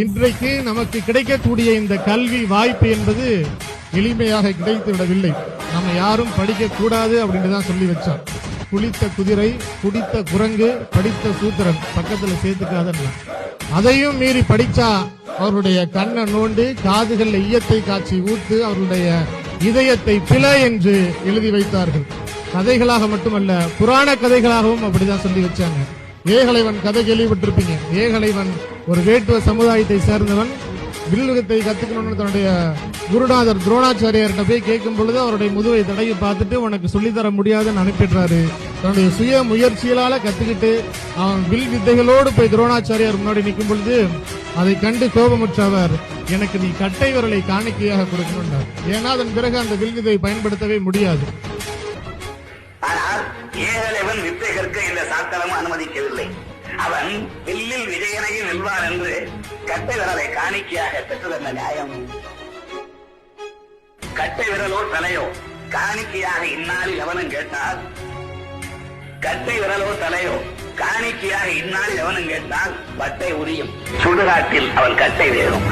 இன்றைக்கு நமக்கு கிடைக்கக்கூடிய இந்த கல்வி வாய்ப்பு என்பது எளிமையாக கிடைத்து விடவில்லை நம்ம யாரும் படிக்க கூடாது அப்படின்னு தான் சொல்லி வச்சோம் குளித்த குதிரை குடித்த குரங்கு படித்த சூத்திரன் பக்கத்துல சேர்த்துக்காதன்னா. அதையும் மீறி படிச்சா அவருடைய கண்ணை நோண்டு காதுகள் ஈயத்தை காட்சி ஊத்து அவருடைய இதயத்தை பிழ என்று எழுதி வைத்தார்கள். கதைகளாக மட்டுமல்ல புராண கதைகளாகவும் அப்படிதான் சொல்லி வச்சாங்க. ஏகலைவன் கதை கேள்விப்பட்டிருப்பீங்க. ஏகலைவன் ஒரு வேட்டுவ சமுதாயத்தை சேர்ந்தவன் வில்லுகத்தை கத்துக்கணும்னு தன்னுடைய குருநாதர் துரோணாச்சாரியார்கிட்ட போய் கேட்கும் பொழுது அவருடைய முதுவை தடவி பார்த்துட்டு உனக்கு சொல்லித்தர முடியாதுன்னு அனுப்பிடுறாரு. தன்னுடைய சுய முயற்சிகளால கத்துக்கிட்டு அவன் வில் வித்தைகளோடு போய் துரோணாச்சாரியார் முன்னாடி நிற்கும் பொழுது அதை கண்டு கோபமுற்ற அவர் எனக்கு நீ கட்டை விரலை காணிக்கையாக கொடுக்கணும்னார். ஏன்னா அதன் பிறகு அந்த வில் வித்தை பயன்படுத்தவே முடியாது. ஆனால் ஏகலைவன் வித்தை கற்க இந்த சாஸ்திரமும் அனுமதிக்கவில்லை. அவன் வில்லில் விஜயனையும் வெல்வான் என்று கட்டை விரலை காணிக்கையாக பெற்றதென்ன நியாயம். கட்டை விரலோ தலையோ காணிக்கையாக இந்நாளில் எவனும் கேட்டால்? கட்டை விரலோ தலையோ காணிக்கையாக இந்நாளில் எவனும் கேட்டால்? பட்டை உரியும். சுடுகாட்டில் அவன் கட்டை வேறும்